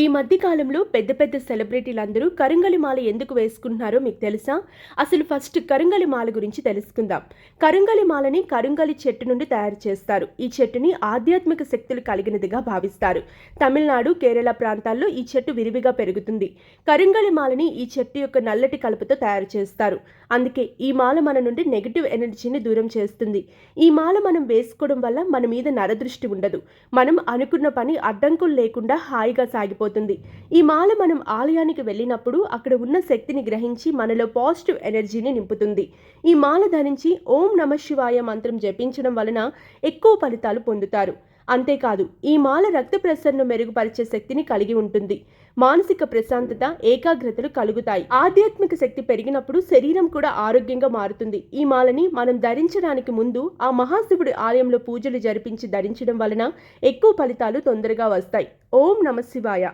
ఈ మధ్య కాలంలో పెద్ద పెద్ద సెలబ్రిటీలందరూ కరంగలి మాల ఎందుకు వేసుకుంటున్నారో మీకు తెలుసా? అసలు ఫస్ట్ కరంగలి మాల గురించి తెలుసుకుందాం. కరంగలి మాలని కరంగలి చెట్టు నుండి తయారు చేస్తారు. ఈ చెట్టుని ఆధ్యాత్మిక శక్తులు కలిగినదిగా భావిస్తారు. తమిళనాడు కేరళ ప్రాంతాల్లో ఈ చెట్టు విరివిగా పెరుగుతుంది. కరంగలి మాలని ఈ చెట్టు యొక్క నల్లటి కలుపుతో తయారు చేస్తారు. అందుకే ఈ మాల మన నుండి నెగిటివ్ ఎనర్జీని దూరం చేస్తుంది. ఈ మాల మనం వేసుకోవడం వల్ల మన మీద నరదృష్టి ఉండదు. మనం అనుకున్న పని అడ్డంకులు లేకుండా హాయిగా సాగిపోతుంది ఈ మాల మనం ఆలయానికి వెళ్ళినప్పుడు అక్కడ ఉన్న శక్తిని గ్రహించి మనలో పాజిటివ్ ఎనర్జీని నింపుతుంది. ఈ మాల ధరించి ఓం నమ శివాయ మంత్రం జపించడం వలన ఎక్కువ ఫలితాలు పొందుతారు. అంతేకాదు ఈ మాల రక్త ప్రసరణను మెరుగుపరిచే శక్తిని కలిగి ఉంటుంది. మానసిక ప్రశాంతత ఏకాగ్రతలు కలుగుతాయి. ఆధ్యాత్మిక శక్తి పెరిగినప్పుడు శరీరం కూడా ఆరోగ్యంగా మారుతుంది. ఈ మాలని మనం ధరించడానికి ముందు ఆ మహాశివుడి ఆలయంలో పూజలు జరిపించి ధరించడం వలన ఎక్కువ ఫలితాలు తొందరగా వస్తాయి. ఓం నమ శివాయ.